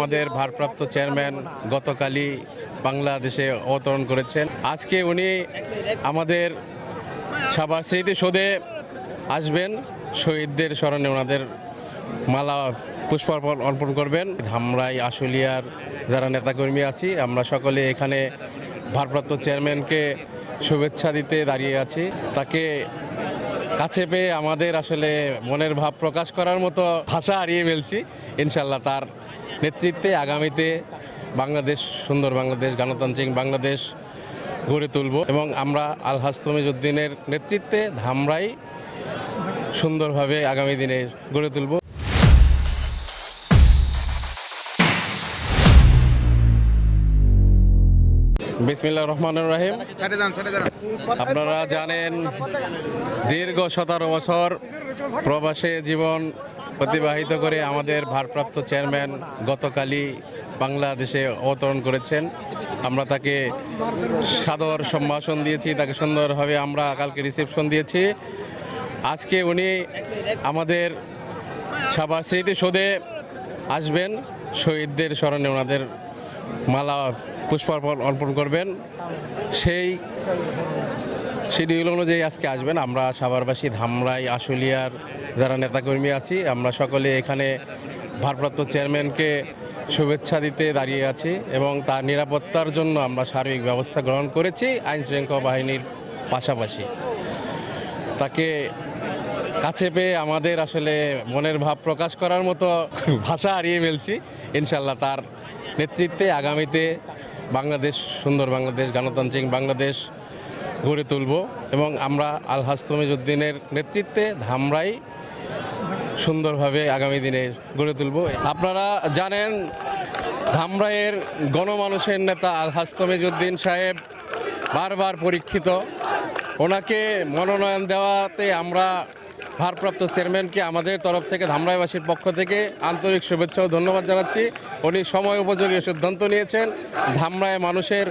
আমাদের ভারপ্রাপ্ত চেয়ারম্যান গতকালই বাংলাদেশে অবতরণ করেছেন। আজকে উনি আমাদের সাবার স্মৃতিসৌধে আসবেন। শহীদদের স্মরণে ওনাদের মালা পুষ্পার্পণ অর্পণ করবেন। ধামরাই আশুলিয়ার যারা নেতাকর্মী আছি, আমরা সকলে এখানে ভারপ্রাপ্ত চেয়ারম্যানকে শুভেচ্ছা দিতে দাঁড়িয়ে আছি। তাকে কাছে পেয়ে আমাদের আসলে মনের ভাব প্রকাশ করার মতো ভাষা হারিয়ে ফেলছি। ইনশাল্লাহ তার নেতৃত্বে আগামীতে বাংলাদেশ, সুন্দর বাংলাদেশ, গণতান্ত্রিক বাংলাদেশ গড়ে তুলব এবং আমরা আলহাজ তমিজুদ্দিনের নেতৃত্বে ধামরাই সুন্দরভাবে আগামী দিনে গড়ে তুলব। বিসমিল্লা রহমান রাহিম। আপনারা জানেন দীর্ঘ সতেরো বছর প্রবাসে জীবন অতিবাহিত করে আমাদের ভারপ্রাপ্ত চেয়ারম্যান গতকালই বাংলাদেশে অবতরণ করেছেন। আমরা তাকে সাদর সম্ভাষণ দিয়েছি তাকে সুন্দরভাবে আমরা কালকে রিসেপশন দিয়েছি। আজকে উনি আমাদের সাবার স্মৃতিসৌধে আসবেন শহীদদের স্মরণে ওনাদের মালা পুষ্পার্পণ অর্পণ করবেন। সেই শিডিউল অনুযায়ী আজকে আসবেন। আমরা সাভারবাসী ধামরাই, আশুলিয়ার যারা নেতাকর্মী আছি, আমরা সকলে এখানে ভারপ্রাপ্ত চেয়ারম্যানকে শুভেচ্ছা দিতে দাঁড়িয়ে আছি এবং তার নিরাপত্তার জন্য আমরা সার্বিক ব্যবস্থা গ্রহণ করেছি আইন শৃঙ্খলা বাহিনীর পাশাপাশি। তাকে কাছে পেয়ে আমাদের আসলে মনের ভাব প্রকাশ করার মতো ভাষা হারিয়ে ফেলছি। ইনশাল্লাহ তার নেতৃত্বে আগামীতে বাংলাদেশ, সুন্দর বাংলাদেশ, গণতান্ত্রিক বাংলাদেশ গড়ে তুলব এবং আমরা আলহাজ তমিজুদ্দিনের নেতৃত্বে ধামরাই সুন্দরভাবে আগামী দিনে গড়ে তুলব। আপনারা জানেন, ধামরাইয়ের গণমানুষের নেতা আলহাজ তমিজুদ্দিন সাহেব বারবার পরীক্ষিত। ওনাকে মনোনয়ন দেওয়াতে আমরা ভারপ্রাপ্ত চেয়ারম্যানকে আমাদের তরফ থেকে ধামরাইবাসীর পক্ষ থেকে আন্তরিক শুভেচ্ছা ও ধন্যবাদ জানাচ্ছি। উনি সময় উপযোগী সিদ্ধান্ত নিয়েছেন ধামরায় মানুষের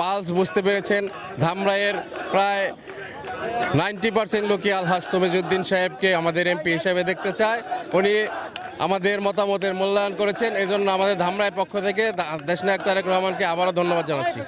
পালস বুঝতে পেরেছেন। ধামরায়ের প্রায় নাইনটি পার্সেন্ট লোকই আলহাজ তমিজুদ্দিন সাহেবকে আমাদের এমপি হিসেবে দেখতে চায়। উনি আমাদের মতামতের মূল্যায়ন করেছেন এই জন্য আমাদের ধামরায় পক্ষ থেকে দেশনায়ক তারেক রহমানকে আবারও ধন্যবাদ জানাচ্ছি।